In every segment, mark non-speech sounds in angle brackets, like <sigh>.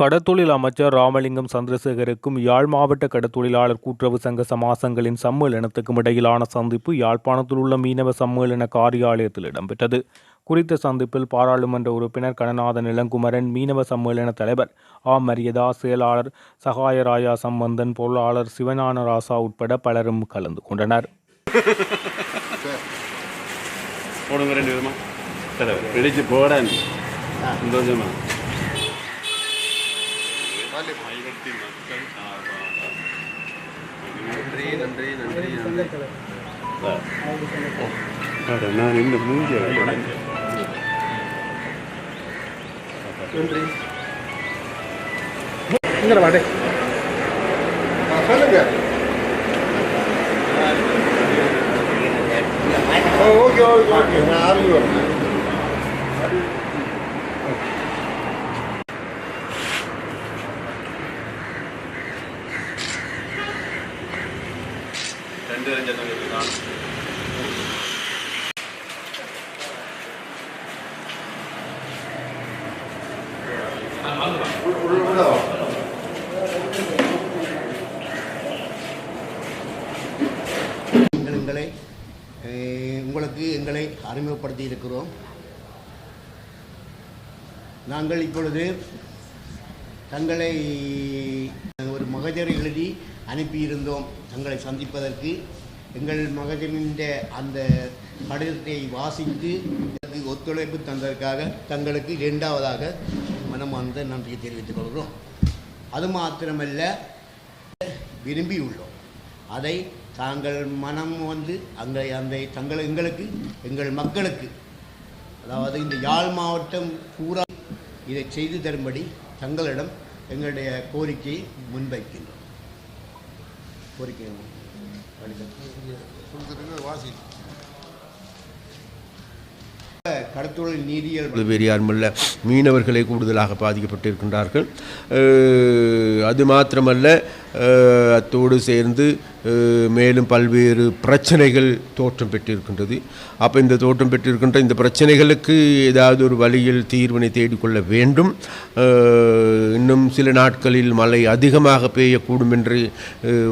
கடத்தொழில் அமைச்சர் ராமலிங்கம் சந்திரசேகருக்கும் யாழ் மாவட்ட கடத்தொழிலாளர் கூட்டுறவு சங்க சமாசங்களின் சம்மேளனத்துக்கும் இடையிலான சந்திப்பு யாழ்ப்பாணத்தில் உள்ள மீனவ சம்மேளன காரியாலயத்தில் இடம்பெற்றது. குறித்த சந்திப்பில் பாராளுமன்ற உறுப்பினர் கணநாதன் இளங்குமரன் மீனவ சம்மேளன தலைவர் ஆ. மரியதா செயலாளர் சகாயராயா சம்பந்தன் பொருளாளர் சிவஞான ராசா உட்பட பலரும் கலந்து கொண்டனர். போடுங்க ரெண்டு விதமா. போட சந்தோஷமா. நன்றி நன்றி நன்றி நன்றி. நான் இந்த மூஞ்சி நன்றி சொல்லுங்க. Okay okay okay. நான் ஆர்வி வரேன் ரெண்டு ரெண்டு தான் நீங்கள் எங்களை அஹ், உங்களுக்கு எங்களை அறிமுகப்படுத்தி இருக்கிறோம் நாங்கள் இப்பொழுது தங்களை ஒரு மகஜர் எழுதி அனுப்பியிருந்தோம். தங்களை சந்திப்பதற்கு. எங்கள் மகஜரின் அந்த கடிதத்தை வாசித்து ஒத்துழைப்பு தந்ததற்காக தங்களுக்கு இரண்டாவதாக மனமார்ந்த நன்றியை தெரிவித்துக் கொள்கிறோம். அது மாத்திரமல்ல விரும்பியுள்ளோம். அதை தாங்கள் மனம் வந்து அங்கே அந்த தங்கள் எங்களுக்கு எங்கள் மக்களுக்கு அதாவது இந்த யாழ் மாவட்டம் பூரா இதை செய்து தரும்படி தங்களிடம் எங்களுடைய கோரிக்கையை முன்வைக்கின்றோம். கோரிக்கை வாசி கடத்தொழில் நீதியல் வேறு யாருமல்ல மீனவர்களே கூடுதலாக பாதிக்கப்பட்டிருக்கின்றார்கள். அது மாத்திரமல்ல அத்தோடு சேர்ந்து மேலும் பல்வேறு பிரச்சனைகள் தோற்றம் பெற்றிருக்கின்றது. அப்போ இந்த தோற்றம் பெற்றிருக்கின்ற இந்த பிரச்சனைகளுக்கு ஏதாவது ஒரு வழியில் தீர்வினை தேடிக்கொள்ள வேண்டும். இன்னும் சில நாட்களில் மழை அதிகமாக பெய்யக்கூடும் என்று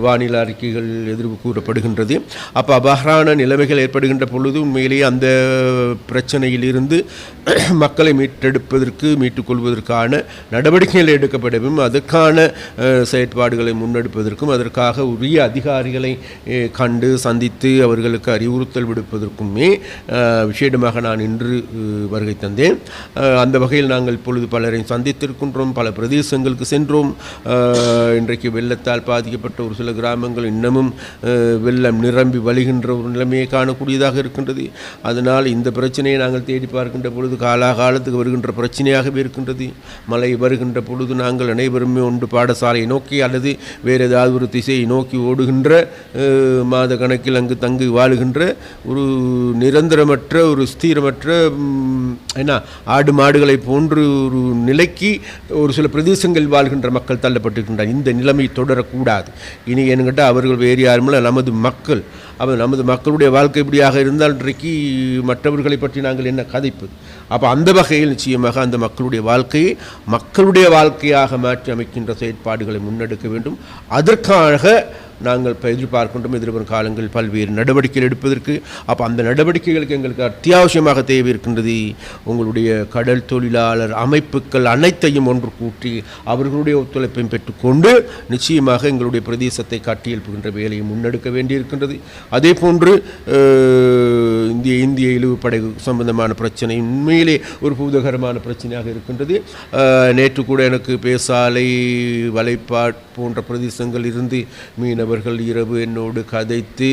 வானிலை அறிக்கைகள் எதிர்ப்பு கூறப்படுகின்றது. அப்போ அபகரான நிலைமைகள் ஏற்படுகின்ற பொழுது உண்மையிலேயே அந்த பிரச்சனையிலிருந்து <clears throat> மக்களை மீட்டெடுப்பதற்கு மீட்டுக்கொள்வதற்கான நடவடிக்கைகள் எடுக்கப்படவும் அதற்கான செயற்பாடுகளை முன்னெடுப்பதற்கும் அதற்காக உரிய அதிகாரிகளை கண்டு சந்தித்து அவர்களுக்கு அறிவுறுத்தல் விடுப்பதற்குமே விஷேடமாக விசேடமாக நான் இன்று வருகை தந்தேன். அந்த வகையில் நாங்கள் இப்பொழுது பலரை சந்தித்திருக்கின்றோம் பல பிரதேசங்களுக்கு சென்றோம். இன்றைக்கு வெள்ளத்தால் பாதிக்கப்பட்ட ஒரு சில கிராமங்கள் இன்னமும் வெள்ளம் நிரம்பி வழிகின்ற ஒரு நிலைமையை காணக்கூடியதாக இருக்கின்றது. அதனால் இந்த பிரச்சனையை நாங்கள் தேடி பார்க்கின்ற பொழுது காலாகாலத்துக்கு வருகின்ற பிரச்சனையாகவே இருக்கின்றது. மழை வருகின்ற பொழுது நாங்கள் அனைவருமே ஒன்று பாடசாலையை நோக்கி அல்லது வேறு ஏதாவது ஒரு திசையை நோக்கி ஓடுகின்ற மாத கணக்கில் அங்கு தங்கி வாழுகின்ற ஒரு நிரந்தரமற்ற ஒரு ஸ்தீரமற்ற என்ன ஆடு மாடுகளை போன்று ஒரு நிலைக்கு ஒரு சில பிரதேசங்களில் வாழ்கின்ற மக்கள் தள்ளப்பட்டிருக்கின்றனர். இந்த நிலைமை தொடரக்கூடாது. இனி என்கிட்ட அவர்கள் வேறு யாருமில்ல நமது மக்கள். அப்போ நமது மக்களுடைய வாழ்க்கை இப்படியாக இருந்தால் இன்றைக்கு மற்றவர்களை பற்றி நாங்கள் என்ன கதைப்பு? அப்போ அந்த வகையில் நிச்சயமாக அந்த மக்களுடைய வாழ்க்கையை மக்களுடைய வாழ்க்கையாக மாற்றி அமைக்கின்ற செயற்பாடுகளை முன்னெடுக்க வேண்டும். அதற்காக நாங்கள் எதிர்பார்க்கின்றோம் எதிர்வரும் காலங்கள் பல்வேறு நடவடிக்கைகள் எடுப்பதற்கு. அப்போ அந்த நடவடிக்கைகளுக்கு எங்களுக்கு அத்தியாவசியமாக தேவை இருக்கின்றது. உங்களுடைய கடல் தொழிலாளர் அமைப்புகள் அனைத்தையும் ஒன்று கூட்டி அவர்களுடைய ஒத்துழைப்பையும் பெற்றுக்கொண்டு நிச்சயமாக எங்களுடைய பிரதேசத்தை கட்டியெழுப்புகின்ற வேலையை முன்னெடுக்க வேண்டியிருக்கின்றது. அதே போன்று இந்திய இந்திய இழிவுப்படை சம்பந்தமான பிரச்சனை உண்மையிலே ஒரு பூதகரமான பிரச்சனையாக இருக்கின்றது. நேற்று கூட எனக்கு பேசாலை வலைப்பாட் போன்ற பிரதேசங்கள் இருந்து மீனவர்கள் இரவு என்னோடு கதைத்து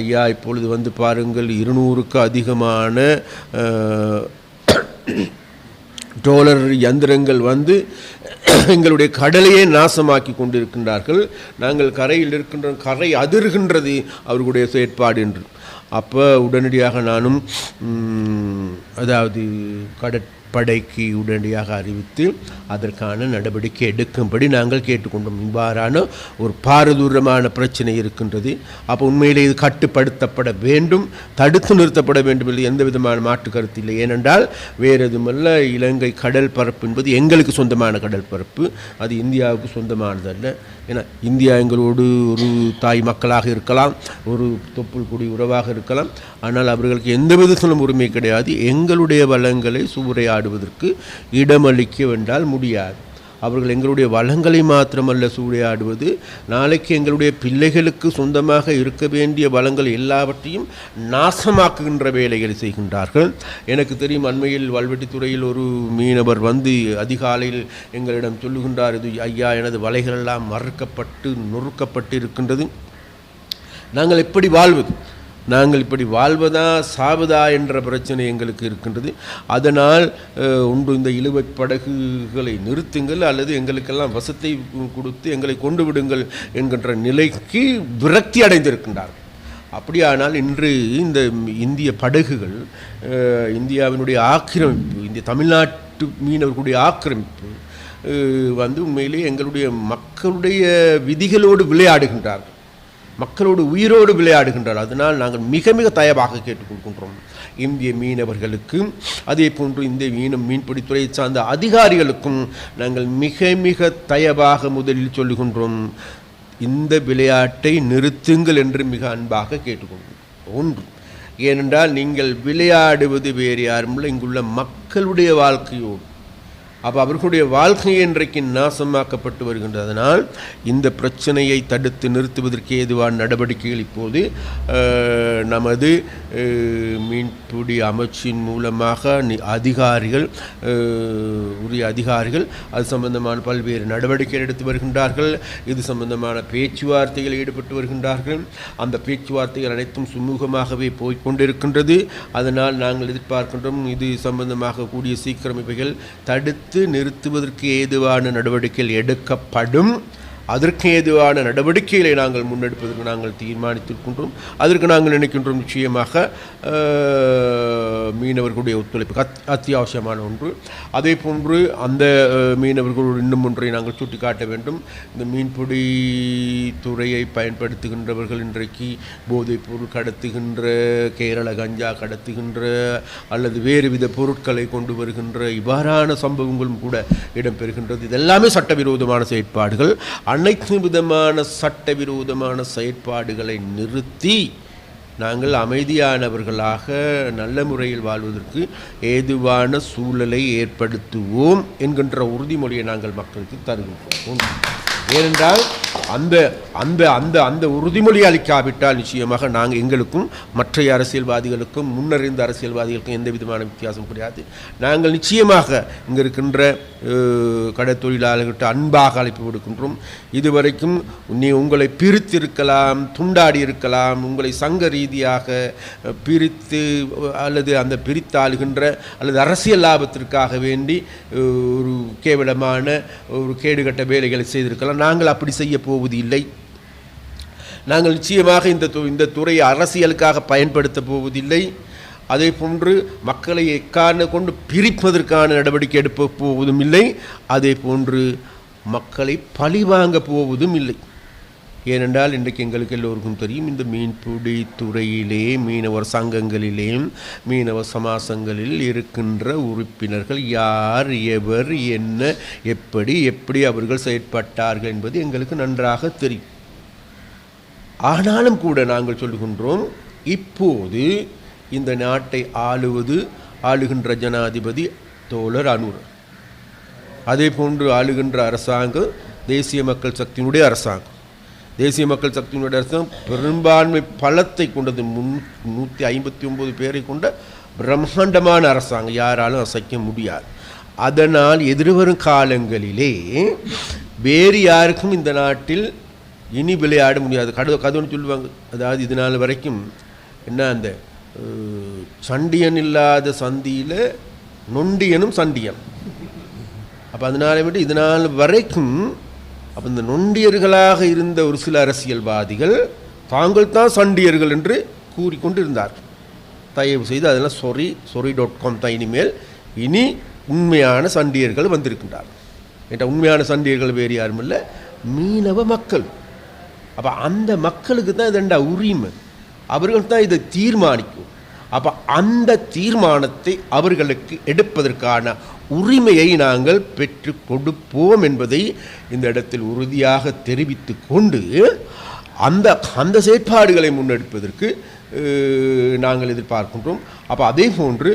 ஐயா இப்பொழுது வந்து பாருங்கள் இருநூறுக்கு அதிகமான டோலர் யந்திரங்கள் வந்து எங்களுடைய கடலையே நாசமாக்கி கொண்டிருக்கின்றார்கள். நாங்கள் கரையில் இருக்கின்ற கரை அதிர்கின்றது அவர்களுடைய செயற்பாடு என்று. அப்போ உடனடியாக நானும் அதாவது கடற் படைக்கு உடனடியாக அறிவித்து அதற்கான நடவடிக்கை எடுக்கும்படி நாங்கள் கேட்டுக்கொண்டோம். இவ்வாறான ஒரு பாரதூரமான பிரச்சனை இருக்கின்றது. அப்போ உண்மையிலே இது கட்டுப்படுத்தப்பட வேண்டும் தடுத்து நிறுத்தப்பட வேண்டும் இல்லை எந்த விதமான மாற்று கருத்து இல்லை. ஏனென்றால் வேறு எதுவுமல்ல இலங்கை கடல் பரப்பு என்பது எங்களுக்கு சொந்தமான கடல் பரப்பு. அது இந்தியாவுக்கு சொந்தமானதல்ல. ஏன்னா இந்தியா எங்களோடு ஒரு தாய் மக்களாக இருக்கலாம் ஒரு தொப்புள் குடி உறவாக இருக்கலாம். ஆனால் அவர்களுக்கு எந்த விதத்திலும் உரிமை கிடையாது. எங்களுடைய வளங்களை சூறையாடுவதற்கு இடமளிக்க வேண்டால் முடியாது. அவர்கள் எங்களுடைய வளங்களை மாத்திரமல்ல சூறையாடுவது நாளைக்கு எங்களுடைய பிள்ளைகளுக்கு சொந்தமாக இருக்க வேண்டிய வளங்கள் எல்லாவற்றையும் நாசமாக்குகின்ற வேலைகளை செய்கின்றார்கள். எனக்கு தெரியும் அண்மையில் வல்வெட்டித்துறையில் ஒரு மீனவர் வந்து அதிகாலையில் எங்களிடம் சொல்லுகின்றார் இது ஐயா எனது வலைகளெல்லாம் மறுக்கப்பட்டு நொறுக்கப்பட்டு இருக்கின்றது நாங்கள் எப்படி வாழ்வது? நாங்கள் இப்படி வாழ்வதா சாவதா என்ற பிரச்சனை எங்களுக்கு இருக்கின்றது. அதனால் உண்டு இந்த இழுவை படகுகளை நிறுத்துங்கள் அல்லது எங்களுக்கெல்லாம் வசத்தை கொடுத்து எங்களை கொண்டு விடுங்கள் என்கின்ற நிலைக்கு விரக்தி அடைந்திருக்கின்றார்கள். அப்படியானால் இன்று இந்த இந்திய படகுகள் இந்தியாவினுடைய ஆக்கிரமிப்பு இந்திய தமிழ்நாட்டு மீனவர்களுடைய ஆக்கிரமிப்பு வந்து உண்மையிலே எங்களுடைய மக்களுடைய விதிகளோடு விளையாடுகின்றார்கள். மக்களோடு உயிரோடு விளையாடுகின்றார். அதனால் நாங்கள் மிக மிக தயவாக கேட்டுக்கொள்கின்றோம் இந்திய மீனவர்களுக்கும் அதே போன்று இந்திய மீன மீன்பிடித்துறையை சார்ந்த அதிகாரிகளுக்கும் நாங்கள் மிக மிக தயவாக முதலில் சொல்லுகின்றோம். இந்த விளையாட்டை நிறுத்துங்கள் என்று மிக அன்பாக கேட்டுக்கொள்கிறோம் ஒன்று ஏனென்றால் நீங்கள் விளையாடுவது வேறு யாருமில்லை இங்குள்ள மக்களுடைய வாழ்க்கையோடு அப்போ அவர்களுடைய வாழ்க்கை இன்றைக்கு நாசமாக்கப்பட்டு வருகின்றதனால் இந்த பிரச்சனையை தடுத்து நிறுத்துவதற்கு ஏதுவான நடவடிக்கைகள் இப்போது நமது மீன்பிடி அமைச்சின் மூலமாக அதிகாரிகள் உரிய அதிகாரிகள் அது சம்பந்தமான பல்வேறு நடவடிக்கைகள் எடுத்து வருகின்றார்கள். இது சம்பந்தமான பேச்சுவார்த்தைகள் ஈடுபட்டு வருகின்றார்கள். அந்த பேச்சுவார்த்தைகள் அனைத்தும் சுமூகமாகவே போய்கொண்டிருக்கின்றது அதனால் நாங்கள் எதிர்பார்க்கின்றோம் இது சம்பந்தமாக கூடிய சீக்கிரம் இவைகள் தடுத்து நிறுத்துவதற்கு ஏதுவான நடவடிக்கைகள் எடுக்கப்படும். அதற்கு ஏதுவான நடவடிக்கைகளை நாங்கள் முன்னெடுப்பதற்கு நாங்கள் தீர்மானித்திருக்கின்றோம். அதற்கு நாங்கள் நினைக்கின்றோம் நிச்சயமாக மீனவர்களுடைய ஒத்துழைப்பு அத் அத்தியாவசியமான ஒன்று. அதே போன்று அந்த அஹ், மீனவர்களோடு இன்னும் ஒன்றை நாங்கள் சுட்டிக்காட்ட வேண்டும். இந்த மீன்பிடி துறையை பயன்படுத்துகின்றவர்கள் இன்றைக்கு போதைப் பொருள் கடத்துகின்ற கேரள கஞ்சா கடத்துகின்ற அல்லது வேறு வித பொருட்களை கொண்டு வருகின்ற இவ்வாறான சம்பவங்களும் கூட இடம்பெறுகின்றது. இதெல்லாமே சட்டவிரோதமான செயற்பாடுகள். அனைத்து விதமான சட்டவிரோதமான செயற்பாடுகளை நிறுத்தி நாங்கள் அமைதியானவர்களாக நல்ல முறையில் வாழ்வதற்கு ஏதுவான சூழலை ஏற்படுத்துவோம் என்கின்ற உறுதிமொழியை நாங்கள் மக்களுக்கு தருகின்றோம். ஏனென்றால் அந்த அந்த அந்த அந்த உறுதிமொழி அளிக்காவிட்டால் நிச்சயமாக நாங்கள் எங்களுக்கும் மற்றைய அரசியல்வாதிகளுக்கும் முன்னறிந்த அரசியல்வாதிகளுக்கும் எந்த விதமான வித்தியாசம் கிடையாது. நாங்கள் நிச்சயமாக இங்கே இருக்கின்ற கடை கடற்தொழிலாளர்கிட்ட அன்பாக அழைப்பு விடுக்கின்றோம். இதுவரைக்கும் நீ உங்களை பிரித்திருக்கலாம் துண்டாடி இருக்கலாம் உங்களை சங்க ரீதியாக பிரித்து அல்லது அந்த பிரித்தாளுகின்ற அல்லது அரசியல் லாபத்திற்காக வேண்டி ஒரு கேவலமான ஒரு கேடுகட்ட வேலைகளை செய்திருக்கலாம். நாங்கள் அப்படி செய்ய போவது இல்லை நாங்கள் நிச்சயமாக இந்த து இந்த துறையை அரசியலுக்காக பயன்படுத்த போவதில்லை. அதே போன்று மக்களை எக்காரண கொண்டு பிரிப்பதற்கான நடவடிக்கை எடுப்ப போவதும் இல்லை. அதே போன்று மக்களை பழிவாங்க போவதும் இல்லை. ஏனென்றால் இன்றைக்கு எங்களுக்கு எல்லோருக்கும் தெரியும் இந்த மீன்பிடி துறையிலே மீனவர் சங்கங்களிலே மீனவர் சமாசங்களில் இருக்கின்ற உறுப்பினர்கள் யார் எவர் என்ன எப்படி எப்படி அவர்கள் செயற்பட்டார்கள் என்பது எங்களுக்கு நன்றாக தெரியும். ஆனாலும் கூட நாங்கள் சொல்லுகின்றோம் இப்போது இந்த நாட்டை ஆளுவது ஆளுகின்ற ஜனாதிபதி தோழர் அனுர் அதே போன்று ஆளுகின்ற அரசாங்கம் தேசிய மக்கள் சக்தியினுடைய அரசாங்கம். தேசிய மக்கள் சக்தியினுடைய அரசாங்கம் பெரும்பான்மை பலத்தை கொண்டது. முன் நூற்றி ஐம்பத்தி ஒம்பது பேரை கொண்ட பிரம்மாண்டமான அரசாங்கம். யாராலும் அசைக்க முடியாது. அதனால் எதிர்வரும் காலங்களிலே வேறு யாருக்கும் இந்த நாட்டில் இனி விளையாட முடியாது. கடு கதவுன்னு சொல்லுவாங்க. அதாவது இது நாள் வரைக்கும் என்ன அந்த சண்டியன் இல்லாத சந்தியில் நொண்டியனும் சண்டியன். அப்போ அதனால விட்டு இதனால் வரைக்கும் அப்போ இந்த நொண்டியர்களாக இருந்த ஒரு சில அரசியல்வாதிகள் தாங்கள் தான் சண்டியர்கள் என்று கூறிக்கொண்டு இருந்தார்கள் தயவு செய்து அதெல்லாம் சொரி சொரி டாட் காம் தான் இனிமேல். இனி உண்மையான சண்டியர்கள் வந்திருக்கின்றார்கள் என்ற உண்மையான சண்டியர்கள் வேறு யாரும் இல்லை? மீனவ மக்கள். அப்போ அந்த மக்களுக்கு தான் இதெண்டா உரிமை? அவர்கள் தான் இதை தீர்மானிக்கும். அப்போ அந்த தீர்மானத்தை அவர்களுக்கு எடுப்பதற்கான உரிமையை நாங்கள் பெற்று கொடுப்போம் என்பதை இந்த இடத்தில் உறுதியாக தெரிவித்து கொண்டு அந்த அந்த செயற்பாடுகளை முன்னெடுப்பதற்கு நாங்கள் எதிர்பார்க்கின்றோம். அப்போ அதே போன்று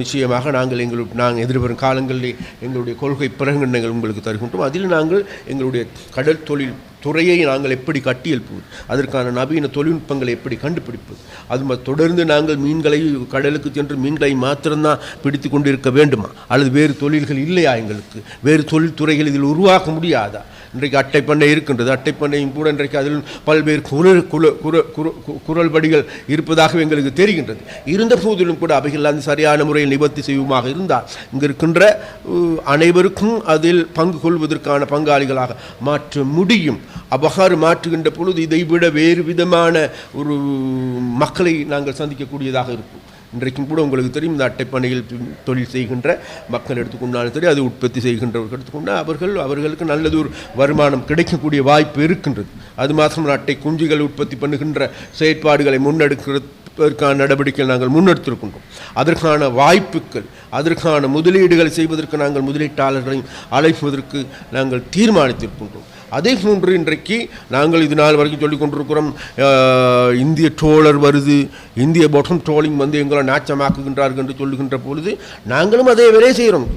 நிச்சயமாக நாங்கள் எங்கள் நாங்கள் எதிர்வரும் காலங்களில் எங்களுடைய கொள்கை பிரகடனங்கள் உங்களுக்கு தருகின்றோம். அதில் நாங்கள் எங்களுடைய கடல் தொழில் துறையை நாங்கள் எப்படி கட்டியெழுப்புவது அதற்கான நவீன தொழில்நுட்பங்களை எப்படி கண்டுபிடிப்பது அது தொடர்ந்து நாங்கள் மீன்களை கடலுக்கு சென்று மீன்களை மாத்திரம்தான் பிடித்து கொண்டிருக்க வேண்டுமா? அல்லது வேறு தொழில்கள் இல்லையா எங்களுக்கு? வேறு தொழில்துறைகள் இதில் உருவாக்க முடியாதா? இன்றைக்கு அட்டைப்பண்ணை இருக்கின்றது. அட்டைப்பண்ணையும் கூட இன்றைக்கு அதில் பல்வேறு குரல் குல குர குரல்படிகள் இருப்பதாக எங்களுக்கு தெரிகின்றது. இருந்த போதிலும் கூட அவைகள் அந்த சரியான முறையில் நிவர்த்தி செய்யுமாக இருந்தால் இங்கு இருக்கின்ற அனைவருக்கும் அதில் பங்கு கொள்வதற்கான பங்காளிகளாக மாற்ற முடியும். அவ்வாறு மாற்றுகின்ற பொழுது இதைவிட வேறு விதமான ஒரு மக்களை நாங்கள் சந்திக்கக்கூடியதாக இருக்கும். இன்றைக்கும் கூட உங்களுக்கு தெரியும் இந்த அட்டைப்பணியில் தொழில் செய்கின்ற மக்கள் எடுத்துக்கொண்டாலும் சரி அது உற்பத்தி செய்கின்றவர்கள் எடுத்துக்கொண்டால் அவர்கள் அவர்களுக்கு நல்லது ஒரு வருமானம் கிடைக்கக்கூடிய வாய்ப்பு இருக்கின்றது. அது மாத்திரம் அட்டை குஞ்சுகள் உற்பத்தி பண்ணுகின்ற செயற்பாடுகளை முன்னெடுக்கிறதற்கான நடவடிக்கைகள் நாங்கள் முன்னெடுத்திருக்கின்றோம். அதற்கான வாய்ப்புகள் அதற்கான முதலீடுகளை செய்வதற்கு நாங்கள் முதலீட்டாளர்களையும் அழைப்பதற்கு நாங்கள் தீர்மானித்திருக்கின்றோம். அதே போன்று இன்றைக்கு நாங்கள் இது நாள் வரைக்கும் சொல்லிக் கொண்டிருக்கிறோம் இந்திய ட்ரோலர் வருது இந்திய பொட்டம் ட்ரோலிங் வந்து எங்களை நாச்சமாக்குகின்றார்கள் என்று சொல்லுகின்ற பொழுது நாங்களும் அதே வேலையை செய்கிறோம்.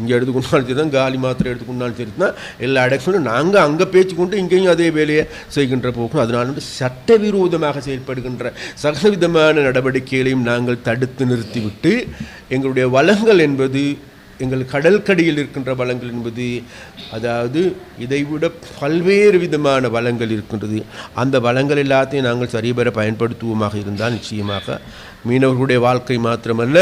இங்கே எடுத்துக்கொண்டாலும் சரி தான் காலி மாத்திரை எடுத்துக்கொண்டாலும் சரி தான் எல்லா இடத்துலையும் நாங்கள் அங்கே பேச்சு கொண்டு இங்கேயும் அதே வேலையை செய்கின்ற போக்கும் அதனால் வந்து சட்டவிரோதமாக செயல்படுகின்ற சகலவிதமான நடவடிக்கைகளையும் நாங்கள் தடுத்து நிறுத்திவிட்டு எங்களுடைய வளங்கள் என்பது எங்கள் கடல்கடியில் இருக்கின்ற வளங்கள் என்பது அதாவது இதைவிட பல்வேறு விதமான வளங்கள் இருக்கின்றது. அந்த வளங்கள் எல்லாத்தையும் நாங்கள் சரிபெற பயன்படுத்துவோமாக இருந்தால் நிச்சயமாக மீனவர்களுடைய வாழ்க்கை மாத்திரமல்ல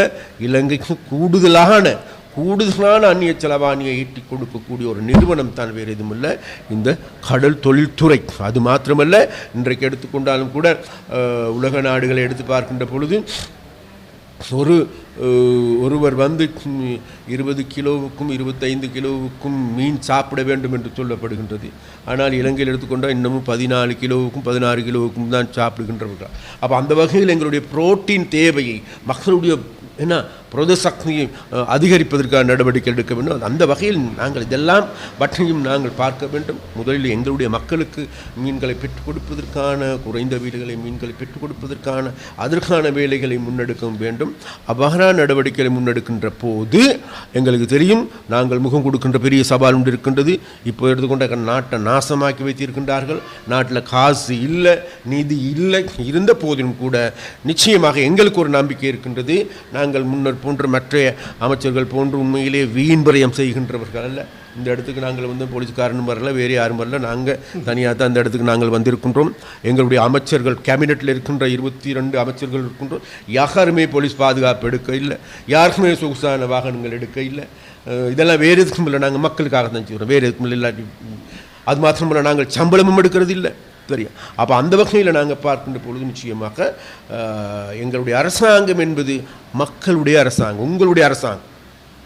இலங்கைக்கு கூடுதலான கூடுதலான அந்நிய செலவாணியை ஈட்டி கொடுக்கக்கூடிய ஒரு நிறுவனம் தான் வேறு எதுவுமில்லை. இந்த கடல் தொழில்துறை. அது மாத்திரமல்ல இன்றைக்கு எடுத்துக்கொண்டாலும் கூட உலக நாடுகளை எடுத்து பார்க்கின்ற பொழுது ஒரு ஒருவர் வந்து இருபது கிலோவுக்கும் இருபத்தைந்து கிலோவுக்கும் மீன் சாப்பிட வேண்டும் என்று சொல்லப்படுகின்றது. ஆனால் இலங்கையில் எடுத்துக்கொண்டால் இன்னமும் பதினாலு கிலோவுக்கும் பதினாறு கிலோவுக்கும் தான் சாப்பிடுகின்றவர்கள். அப்போ அந்த வகையில் எங்களுடைய புரோட்டீன் தேவையை மக்களுடைய என்ன புரத சக்தியை அதிகரிப்பதற்கான நடவடிக்கை எடுக்க வேண்டும். அந்த வகையில் நாங்கள் இதெல்லாம் பற்றியும் நாங்கள் பார்க்க வேண்டும். முதலில் எங்களுடைய மக்களுக்கு மீன்களை பெற்றுக் கொடுப்பதற்கான குறைந்த வீடுகளை மீன்களை பெற்றுக் கொடுப்பதற்கான அதற்கான வேலைகளை முன்னெடுக்க வேண்டும். அவ்வாறான நடவடிக்கைகளை முன்னெடுக்கின்ற போது எங்களுக்கு தெரியும் நாங்கள் முகம் கொடுக்கின்ற பெரிய சவால் ஒன்று இருக்கின்றது. இப்போ எடுத்துக்கொண்ட நாட்டை நாசமாக்கி வைத்திருக்கின்றார்கள். நாட்டில் காசு இல்லை நிதி இல்லை இருந்த போதிலும் கூட நிச்சயமாக எங்களுக்கு ஒரு நம்பிக்கை இருக்கின்றது. நாங்கள் நாங்கள் முன்னர் போன்று மற்ற அமைச்சர்கள் போன்று உண்மையிலே வீண் செய்கின்றவர்கள் அல்ல. இந்த இடத்துக்கு நாங்கள் வந்து போலீஸ்காரனும் வரல வேறு யாரும் வரல. நாங்கள் தனியாக தான் இந்த இடத்துக்கு நாங்கள் வந்திருக்கின்றோம். எங்களுடைய அமைச்சர்கள் கேபினெட்டில் இருக்கின்ற இருபத்தி ரெண்டு அமைச்சர்கள் இருக்கின்றோம். யாருமே போலீஸ் பாதுகாப்பு எடுக்க இல்லை யாருக்குமே சொகுசான வாகனங்கள் எடுக்க இல்லை இதெல்லாம் வேறு எதுக்கும் இல்லை. நாங்கள் மக்களுக்காக தான் செய்கிறோம். வேறு எதுக்கும் இல்லை. இல்லாட்டி அது மாத்திரமல்ல நாங்கள் சம்பளமும் எடுக்கிறது இல்லை தெரியும். அப்போ அந்த வகையில் நாங்கள் பார்க்கின்ற பொழுது நிச்சயமாக எங்களுடைய அரசாங்கம் என்பது மக்களுடைய அரசாங்கம் உங்களுடைய அரசாங்கம்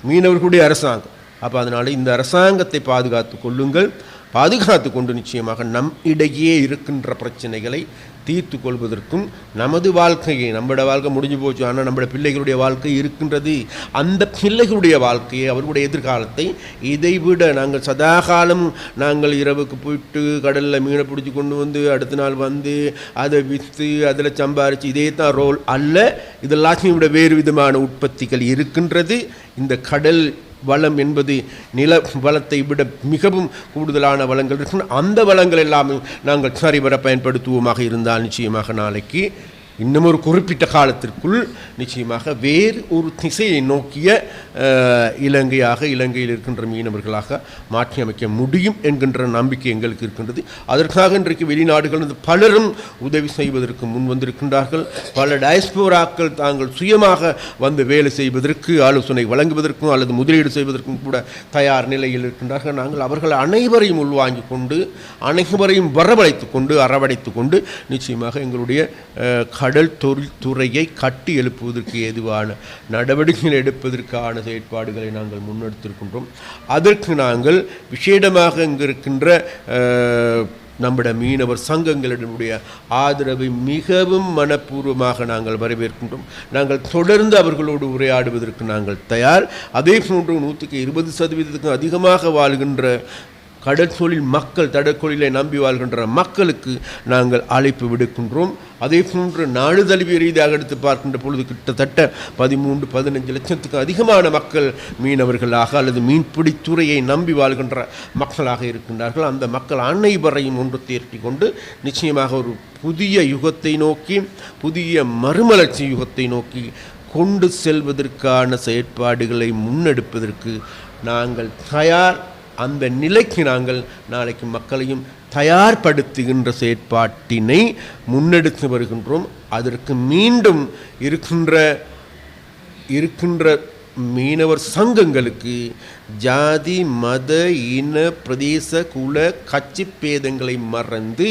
மீனவர்களுடைய அரசாங்கம். அப்போ அதனால் இந்த அரசாங்கத்தை பாதுகாத்து கொள்ளுங்கள். பாதுகாத்து கொண்டு நிச்சயமாக நம் இடையே இருக்கின்ற பிரச்சனைகளை தீர்த்து கொள்வதற்கும் நமது வாழ்க்கையை நம்மளோட வாழ்க்கை முடிஞ்சு போச்சு ஆனால் நம்மளோட பிள்ளைகளுடைய வாழ்க்கை இருக்கின்றது. அந்த பிள்ளைகளுடைய வாழ்க்கையை அவர்களுடைய எதிர்காலத்தை இதைவிட நாங்கள் சதாகாலம் நாங்கள் இரவுக்கு போயிட்டு கடலில் மீனை பிடிச்சி கொண்டு வந்து அடுத்த நாள் வந்து அதை விற்று அதில் சம்பாரித்து இதே தான் ரோல் அல்ல. இதெல்லாத்தையும் விட வேறு விதமான உற்பத்திகள் இருக்கின்றது. இந்த கடல் வளம் என்பது நில வளத்தை விட மிகவும் கூடுதலான வளங்கள். இருக்கும் அந்த வளங்கள் எல்லாமே நாங்கள் சரிவர பயன்படுத்துவோமாக இருந்தால் நிச்சயமாக நாளைக்கு இன்னும் ஒரு குறிப்பிட்ட காலத்திற்குள் நிச்சயமாக வேறு ஒரு திசையை நோக்கிய இலங்கையாக இலங்கையில் இருக்கின்ற மீனவர்களாக மாற்றி அமைக்க முடியும் என்கின்ற நம்பிக்கை எங்களுக்கு இருக்கின்றது. அதற்காக இன்றைக்கு வெளிநாடுகளிலிருந்து பலரும் உதவி செய்வதற்கு முன் வந்திருக்கின்றார்கள். பல டயஸ்போராக்கள் தாங்கள் சுயமாக வந்து வேலை செய்வதற்கு ஆலோசனை வழங்குவதற்கும் அல்லது முதலீடு செய்வதற்கும் கூட தயார் நிலையில் இருக்கின்றார்கள். நாங்கள் அவர்கள் அனைவரையும் உள்வாங்கி கொண்டு அனைவரையும் வரவழைத்து கொண்டு அரவணைத்து கொண்டு நிச்சயமாக எங்களுடைய கடல் தொழில்துறையை கட்டி எழுப்புவதற்கு ஏதுவான நடவடிக்கைகள் எடுப்பதற்கான செயற்பாடுகளை நாங்கள் முன்னெடுத்திருக்கின்றோம். அதற்கு நாங்கள் விசேடமாக இங்கு இருக்கின்ற நம்முடைய மீனவர் சங்கங்களினுடைய ஆதரவை மிகவும் மனப்பூர்வமாக நாங்கள் வரவேற்கின்றோம். நாங்கள் தொடர்ந்து அவர்களோடு உரையாடுவதற்கு நாங்கள் தயார். அதே போன்று நூற்றுக்கு இருபது சதவீதத்துக்கும் அதிகமாக வாழ்கின்ற கடற்தொழில் மக்கள் தடற்கொழிலை நம்பி வாழ்கின்ற மக்களுக்கு நாங்கள் அழைப்பு விடுக்கின்றோம். அதே போன்று நாடுதழுவிய ரீதியாக எடுத்து பார்க்கின்ற பொழுது கிட்டத்தட்ட பதிமூன்று பதினஞ்சு லட்சத்துக்கு அதிகமான மக்கள் மீனவர்களாக அல்லது மீன்பிடித்துறையை நம்பி வாழ்கின்ற மக்களாக இருக்கின்றார்கள். அந்த மக்கள் அனைவரையும் ஒன்று தேர்த்தி கொண்டு நிச்சயமாக ஒரு புதிய யுகத்தை நோக்கி புதிய மறுமலர்ச்சி யுகத்தை நோக்கி கொண்டு செல்வதற்கான செயற்பாடுகளை முன்னெடுப்பதற்கு நாங்கள் தயார் அந்த நிலைக்கு நாங்கள் நாளைக்கு மக்களையும் தயார்படுத்துகின்ற செயற்பாட்டினை முன்னெடுத்து வருகின்றோம். அதற்கு மீண்டும் இருக்கின்ற இருக்கின்ற மீனவர் சங்கங்களுக்கு ஜாதி மத இன பிரதேச குல கட்சி பேதங்களை மறந்து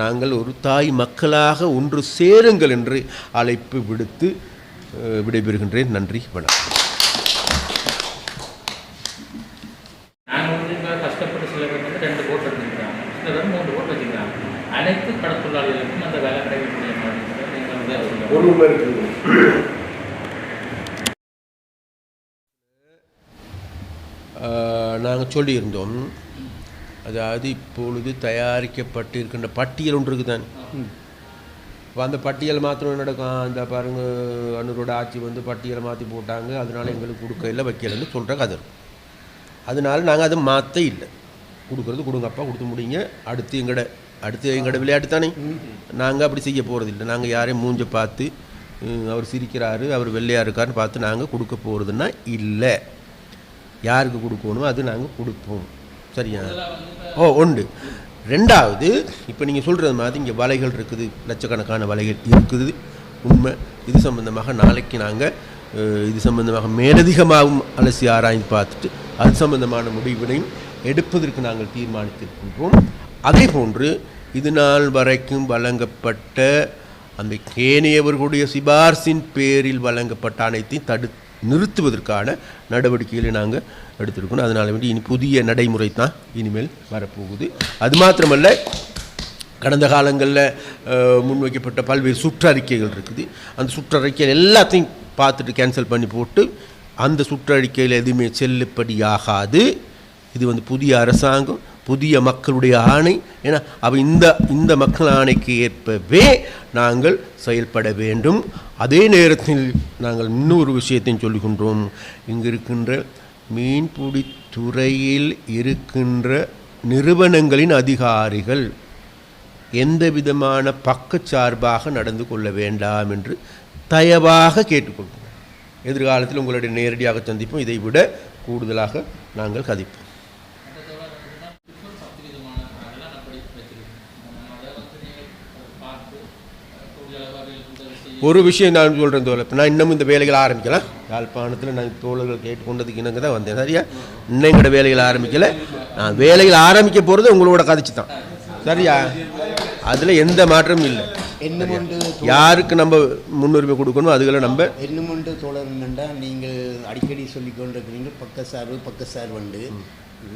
நாங்கள் ஒரு தாய் மக்களாக ஒன்று சேருங்கள் என்று அழைப்பு விடுத்து விடைபெறுகின்றேன். நன்றி வணக்கம் நாங்கள் வந்து இப்போ கஷ்டப்பட்டு சில பேர் வந்து ரெண்டு போட் எடுத்துருக்காங்க சில பேர் மூன்று போட் வச்சுருக்காங்க அனைத்து கடத்தொழிலாளிகளுக்கும் அந்த வேலை கிடைக்கக்கூடிய மாதிரி நாங்கள் சொல்லியிருந்தோம். அதாவது இப்பொழுது தயாரிக்கப்பட்டு இருக்கின்ற பட்டியல் ஒன்று இருக்குதான். இப்போ அந்த பட்டியல் மாத்திரம் நடக்கும்? அந்த பாருங்க அன்னூரோட ஆட்சி வந்து பட்டியலை மாற்றி போட்டாங்க. அதனால எங்களுக்கு கொடுக்க இல்லை வைக்கலன்னு சொல்கிற கதை இருக்கும் அதனால நாங்கள் அதை மாற்ற இல்லை. கொடுக்குறது கொடுங்கப்பா கொடுத்து முடிங்க. அடுத்து எங்கட அடுத்து எங்களோட விளையாட்டு தானே நாங்கள் அப்படி செய்ய போகிறதில்லை நாங்கள் யாரையும் மூஞ்ச பார்த்து அவர் சிரிக்கிறாரு அவர் வெள்ளையாக இருக்காருன்னு பார்த்து நாங்கள் கொடுக்க போகிறதுன்னா இல்லை. யாருக்கு கொடுக்கணுமோ அது நாங்கள் கொடுப்போம். சரியா? ஓ உண்டு. ரெண்டாவது இப்போ நீங்கள் சொல்கிறது மாதிரி இங்கே வலைகள் இருக்குது. லட்சக்கணக்கான வலைகள் இருக்குது. உண்மை. இது சம்பந்தமாக நாளைக்கு நாங்கள் இது சம்பந்தமாக மேலதிகமாகவும் அலசி ஆராய்ந்து பார்த்துட்டு அது சம்பந்தமான முடிவினையும் எடுப்பதற்கு நாங்கள் தீர்மானித்திருக்கின்றோம். அதே போன்று இது நாள் வரைக்கும் வழங்கப்பட்ட அந்த கேனியவர்களுடைய சிபார்சின் பேரில் வழங்கப்பட்ட அனைத்தையும் தடு நிறுத்துவதற்கான நடவடிக்கைகளை நாங்கள் எடுத்திருக்கணும் அதனால் வேண்டி இனி புதிய நடைமுறை தான் இனிமேல் வரப்போகுது. அது மாத்திரமல்ல கடந்த காலங்களில் முன்வைக்கப்பட்ட பல்வேறு சுற்றறிக்கைகள் இருக்குது. அந்த சுற்றறிக்கைகள் எல்லாத்தையும் பார்த்துட்டு கேன்சல் பண்ணி போட்டு அந்த சுற்றறிக்கையில் எதுவுமே செல்லுபடியாகாது. இது வந்து புதிய அரசாங்கம் புதிய மக்களுடைய ஆணை. ஏன்னா அவ இந்த இந்த மக்கள் ஆணைக்கு ஏற்பவே நாங்கள் செயல்பட வேண்டும். அதே நேரத்தில் நாங்கள் இன்னொரு விஷயத்தையும் சொல்லுகின்றோம் இங்கு இருக்கின்ற மீன்பிடி துறையில் இருக்கின்ற நிறுவனங்களின் அதிகாரிகள் எந்த விதமான பக்கச்சார்பாக நடந்து கொள்ள வேண்டாம் என்று தயவாக கேட்டுக்கொள்கிறோம். எதிர்காலத்தில் உங்களுடைய நேரடியாக சந்திப்போம். இதை விட கூடுதலாக நாங்கள் கதிப்போம். ஒரு விஷயம் நான் சொல்கிறேன் தோழர். இப்ப நான் இன்னமும் இந்த வேலைகளை ஆரம்பிக்கலாம் யாழ்ப்பாணத்தில் நான் தோழர்கள் கேட்டுக்கொண்டதுக்கு இணங்க தான் வந்தேன். சரியா? இன்னும் எங்களோட வேலைகளை ஆரம்பிக்கல. நான் வேலைகள் ஆரம்பிக்க போகிறது உங்களோட கதைச்சு தான் சரியா? அதில் எந்த மாற்றமும் இல்லை. யாருக்கு நம்ம முன்னுரிமை கொடுக்கணும் அதுகளை நம்ம இன்னும் ஒன்று தோழர் என்னென்னா நீங்கள் அடிக்கடி சொல்லிக் கொண்டிருக்கிறீங்க பக்க சார்பு பக்க சார்புண்டு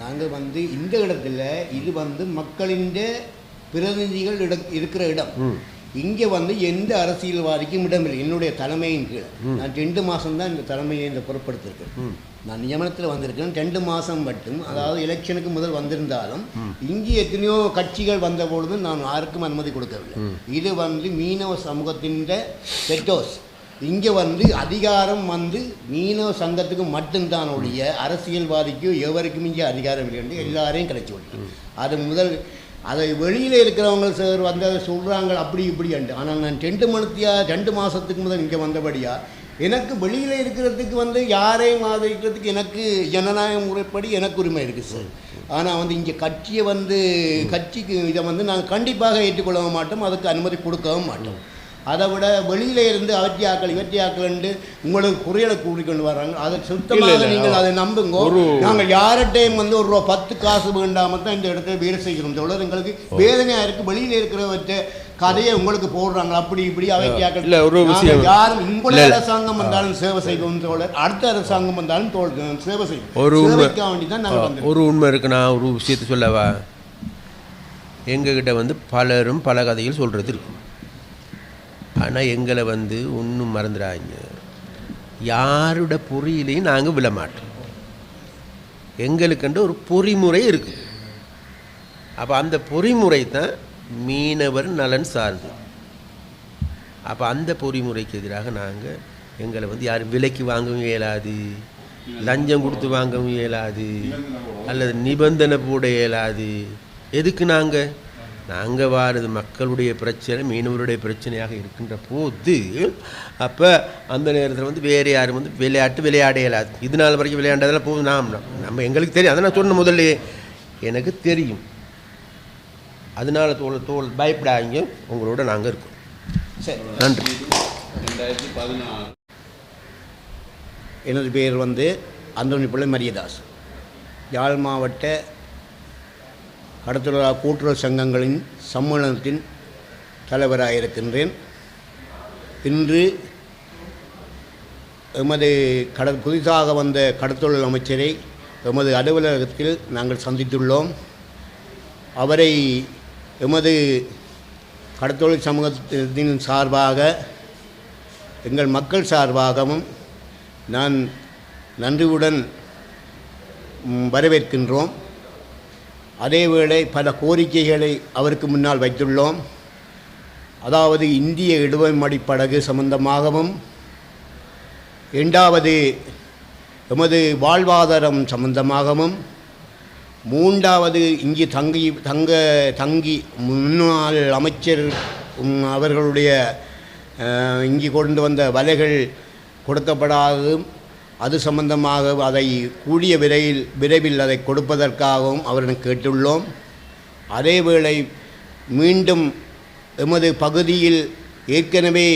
நாங்கள் வந்து இந்த இடத்துல இது வந்து மக்களின் பிரதிநிதிகள் இருக்கிற இடம். இங்கே வந்து எந்த அரசியல்வாதிக்கும் இடமில்லை. என்னுடைய தலைமையின் கீழ். நான் ரெண்டு மாதம் தான் இந்த தலைமையை இந்த பொறுப்படுத்திருக்கேன். நான் நியமனத்தில் வந்திருக்கேன் ரெண்டு மாதம் மட்டும். அதாவது எலெக்ஷனுக்கு முதல் வந்திருந்தாலும் இங்கே எத்தனையோ கட்சிகள் வந்த பொழுது நான் யாருக்கும் அனுமதி கொடுக்கவில்லை. இது வந்து மீனவ சமூகத்தின் பெட்டோஸ் இங்கே வந்து அதிகாரம் வந்து மீனவ சங்கத்துக்கு மட்டும்தான் ஒழிய அரசியல்வாதிக்கு எவருக்கும் இங்கே அதிகாரம் இல்லை என்று எல்லாரையும் கிடைச்சி விட்டு அது முதல் அதை வெளியில் இருக்கிறவங்க சார் வந்து அதை சொல்கிறாங்க அப்படி இப்படி அண்டு ஆனால் நான் ரெண்டு மணித்தியா ரெண்டு மாதத்துக்கு முதல் இங்கே வந்தபடியா எனக்கு வெளியில் இருக்கிறதுக்கு வந்து யாரையும் ஆதரிக்கிறதுக்கு எனக்கு ஜனநாயக முறைப்படி எனக்கு உரிமை இருக்குது சார். ஆனால் வந்து இங்கே கட்சியை வந்து கட்சிக்கு இதை வந்து நாங்கள் கண்டிப்பாக ஏற்றுக்கொள்ளவும் மாட்டோம் அதுக்கு அனுமதி கொடுக்கவும் மாட்டோம். அதை விட வெளியில இருந்து அவற்றியாக்கள் இவற்றியாக்கள் உங்களுக்கு குறைகளை கூறிக்கொண்டு வர்றாங்க அதை சுத்தமாக. நீங்கள் அதை நம்புங்க. நாங்கள் யார்கிட்டையும் வந்து ஒரு ரூபா பத்து காசு வேண்டாம தான் இந்த இடத்துல வேலை செய்கிறோம். தோழர் எங்களுக்கு வேதனையா இருக்கு. வெளியில இருக்கிறவற்ற கதையை உங்களுக்கு போடுறாங்க அப்படி இப்படி விஷயம். யாரும் உங்களுடைய. அரசாங்கம் வந்தாலும் சேவை செய்வோம் தோழர். அடுத்த அரசாங்கம் வந்தாலும் தோழர் சேவை செய்வோம். ஒரு வேண்டி தான் நாங்கள் ஒரு உண்மை இருக்கு. நான் ஒரு விஷயத்தை சொல்லவா? எங்ககிட்ட வந்து பலரும் பல கதைகள் சொல்கிறது இருக்கும் ஆனால் எங்களை வந்து ஒன்றும் மறந்துடாங்க யாரோட பொறியிலையும் நாங்கள் விழமாட்டோம் எங்களுக்குன்ற ஒரு பொறிமுறை இருக்குது அப்போ அந்த பொறிமுறை தான் மீனவர் நலன் சார்ந்து. அப்போ அந்த பொறிமுறைக்கு எதிராக நாங்கள் எங்களை வந்து யாரும் விலைக்கு வாங்கவும் இயலாது லஞ்சம் கொடுத்து வாங்கவும் இயலாது அல்லது நிபந்தனை போட இயலாது. எதுக்கு நாங்கள் நாங்கள் வாரது மக்களுடைய பிரச்சனை மீனவருடைய பிரச்சனையாக இருக்கின்ற போது அப்போ அந்த நேரத்தில் வந்து வேறு யாரும் வந்து விளையாட்டு விளையாட இயலாது இது நாள் வரைக்கும் விளையாண்டதெல்லாம் போதும். நாம் நம்ம எங்களுக்கு தெரியும். அதை நான் சொன்ன முதல்ல. எனக்கு தெரியும். அதனால தோல் தோல் பயப்படாதீங்க. உங்களோட நாங்கள் இருக்கோம். சரி நன்றி. ரெண்டாயிரத்தி எனது பேர் வந்து அந்தோணி பிள்ளை மரியதாஸ். யாழ் மாவட்ட கடத்தொழிலா கூட்டுறவு சங்கங்களின் சம்மேளனத்தின் தலைவராக இருக்கின்றேன் இன்று எமது கட புதிதாக வந்த கடத்தொழில் அமைச்சரை எமது அலுவலகத்தில் நாங்கள் சந்தித்துள்ளோம். அவரை எமது கடத்தொழில் சமூகத்தின் சார்பாக எங்கள் மக்கள் சார்பாகவும் நான் நன்றியுடன் வரவேற்கின்றோம். அதேவேளை பல கோரிக்கைகளை அவருக்கு முன்னால் வைத்துள்ளோம். அதாவது இந்திய இடுவமடி படகு சம்பந்தமாகவும் இரண்டாவது எமது வாழ்வாதாரம் சம்பந்தமாகவும் மூன்றாவது இங்கு தங்கி தங்க தங்கி முன்னாள் அமைச்சர் அவர்களுடைய இங்கு கொண்டு வந்த வலைகள் கொடுக்கப்படாததும் அது சம்பந்தமாக அதை கூடிய விரைவில் விரைவில் அதை கொடுப்பதற்காகவும் அவரிடம் கேட்டுள்ளோம். அதேவேளை மீண்டும் எமது பகுதியில் ஏற்கனவே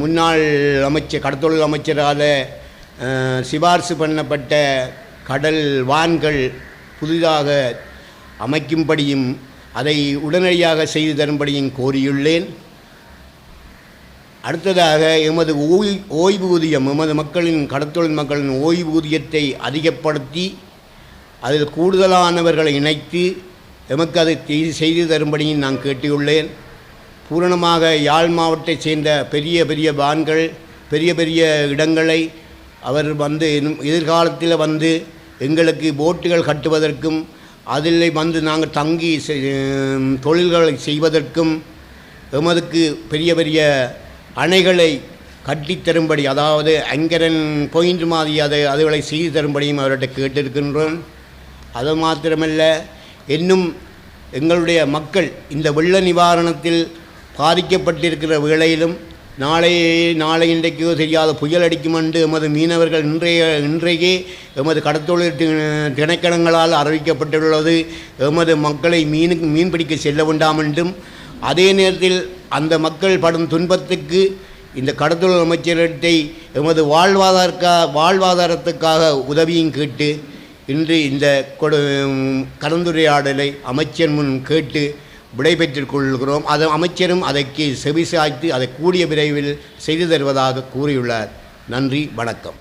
முன்னாள் அமைச்சர் கடத்தொழில் அமைச்சரால் சிபார்சு பண்ணப்பட்ட கடல் வான்கள் புதிதாக அமைக்கும்படியும் அதை உடனடியாக செய்து தரும்படியும் கோரியுள்ளேன். அடுத்ததாக எமது ஓய் ஓய்வூதியம் எமது மக்களின் கடத்தொழில் மக்களின் ஓய்வூதியத்தை அதிகப்படுத்தி அதில் கூடுதலானவர்களை இணைத்து எமக்கு அதை செய்து செய்து தரும்படியும் நான் கேட்டியுள்ளேன் பூரணமாக யாழ் மாவட்டத்தைச் சேர்ந்த பெரிய பெரிய பான்கள் பெரிய பெரிய இடங்களை அவர் வந்து எதிர்காலத்தில் வந்து எங்களுக்கு போட்டுகள் கட்டுவதற்கும் அதில் வந்து நாங்கள் தங்கி செ- தொழில்களை செய்வதற்கும் எமதுக்கு பெரிய பெரிய அணைகளை கட்டித்தரும்படி அதாவது அங்கரன் பாயிண்ட் மாதிரி அதை அதுகளை செய்து தரும்படியும் அவர்கிட்ட கேட்டிருக்கின்றோம். அது மாத்திரமல்ல இன்னும் எங்களுடைய மக்கள் இந்த வெள்ள நிவாரணத்தில் பாதிக்கப்பட்டிருக்கிற வேளையிலும் நாளை நாளை இன்றைக்கோ தெரியாத புயல் அடிக்கும் என்று எமது மீனவர்கள் இன்றைய இன்றையே எமது கடத்தொழில் திணைக்கணங்களால் அறிவிக்கப்பட்டுள்ளது. எமது மக்களை மீனுக்கு மீன் பிடிக்க செல்ல வேண்டாம் என்றும் அதே நேரத்தில் அந்த மக்கள் படும் துன்பத்துக்கு இந்த கடத்தொழில் அமைச்சரிடத்தை எமது வாழ்வாதாரக்கா வாழ்வாதாரத்துக்காக உதவியும் கேட்டு இன்று இந்த கொடு கலந்துரையாடலை அமைச்சர் முன் கேட்டு விடைபெற்றுக் கொள்கிறோம். அது அமைச்சரும் அதற்கு செவிசாய்த்து அதை கூடிய விரைவில் செய்து தருவதாக கூறியுள்ளார். நன்றி வணக்கம்.